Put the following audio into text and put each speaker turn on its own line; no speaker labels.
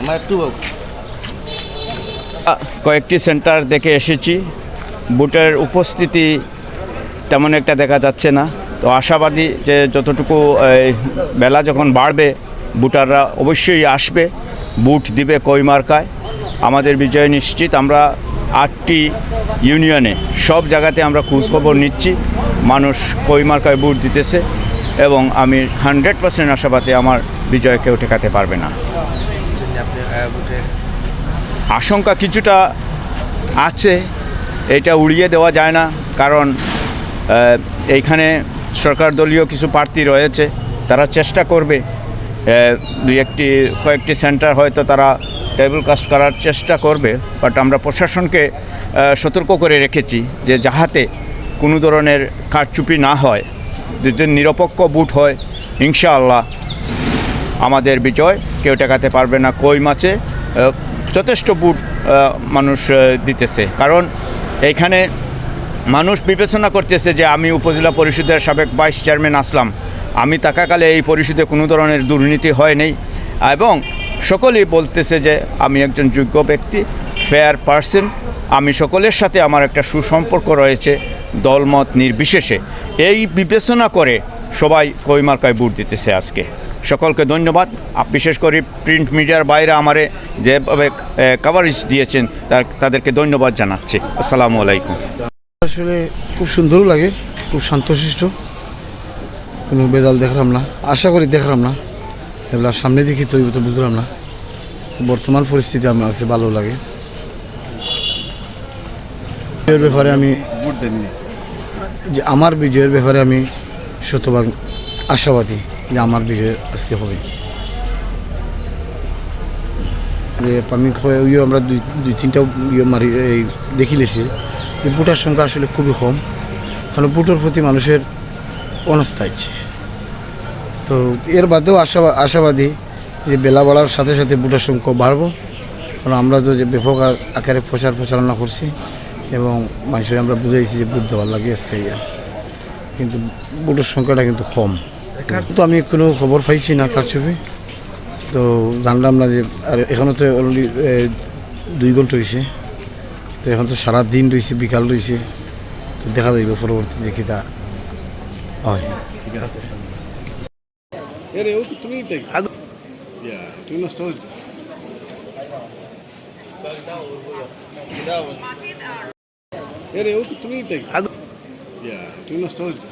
আমার একটু
কয়েকটি সেন্টার দেখে এসেছি। বুটের উপস্থিতি তেমন একটা দেখা যাচ্ছে না। তো আশাবাদী যে যতটুকু বেলা যখন বাড়বে বুটাররা অবশ্যই আসবে। বুট দিবে কই মার্কায়। আমাদের বিজয় নিশ্চিত। আমরা আটটি ইউনিয়নে সব জায়গাতে আমরা খোঁজখবর নিচ্ছি। মানুষ কই মার্কায় বুট দিতেছে এবং আমি হান্ড্রেড পার্সেন্ট আশাবাদী আমার বিজয় কেউ ঠেকাতে পারবে না। আশঙ্কা কিছুটা আছে, এটা উড়িয়ে দেওয়া যায় না, কারণ এইখানে সরকার দলীয় কিছু প্রার্থী রয়েছে, তারা চেষ্টা করবে দুই একটি, কয়েকটি সেন্টার হয়তো তারা টেবিল কাস্ট করার চেষ্টা করবে, বাট আমরা প্রশাসনকে সতর্ক করে রেখেছি যে যাহাতে কোনো ধরনের কারচুপি না হয় যদি নিরপেক্ষ বুট হয়, ইনশাআল্লাহ আমাদের বিজয়, কেউ টেকাতে পারবে না কই মাছে যথেষ্ট বুট মানুষ দিতেছে। কারণ এইখানে মানুষ বিবেচনা করতেছে যে আমি উপজেলা পরিষদের সাবেক ভাইস চেয়ারম্যান আসলাম। আমি থাকাকালে এই পরিষদে কোনো ধরনের দুর্নীতি হয় হয়নি এবং সকলেই বলতেছে যে আমি একজন যোগ্য ব্যক্তি ফেয়ার পার্সন আমি সকলের সাথে আমার একটা সুসম্পর্ক রয়েছে দলমত নির্বিশেষে। এই বিবেচনা করে সবাই কইমার্কায় বুট দিতেছে আজকে। সকলকে ধন্যবাদ। আপ- বিশেষ করে প্রিন্ট মিডিয়ার বাইরে আমারে যেভাবে কভারেজ দিয়েছেন তার- তাদেরকে ধন্যবাদ জানাচ্ছি। আসসালামু আলাইকুম।
আসলে খুব সুন্দর লাগে খুব শান্তশিষ্ট। কোনো বেদাল দেখলাম না। আশা করি দেখলাম না। এগুলা সামনে দেখি তো তো বুঝলাম না। বর্তমান পরিস্থিতি আমার কাছে ভালো লাগে। বিজয়ের ব্যাপারে আমি যে আমার বিজয়ের ব্যাপারে আমি শতভাগ আশাবাদী যে আমার বিজয় আজকে হবে। যে আমি ইয়ে আমরা দুই দুই তিনটা ইয়ে মারি, এই দেখি লেছি যে বুটার সংখ্যা আসলে খুবই কম, কারণ বুটোর প্রতি মানুষের অনাস্থা আছে। তো এর বাদেও আশা আশাবাদী যে বেলা বাড়ার সাথে সাথে বুটার সংখ্যা বাড়বো, কারণ আমরা তো যে ব্যাপক আকারে প্রচার প্রচারণা করছি এবং মানুষের আমরা বুঝাইছি যে বুট দেওয়ার লাগে আজকে কিন্তু বুটের সংখ্যাটা কিন্তু কম। তো আমি কোনো খবর পাইছি না কারচুপি। তো জানলাম না যে, আর এখনও তো অলরেডি দুই ঘণ্টা হয়েছে তো এখন তো সারা দিন রয়েছে বিকাল রয়েছে তো দেখা যাইব পরবর্তী যে কিতা হয়।
তুমি Yeah, too much storage.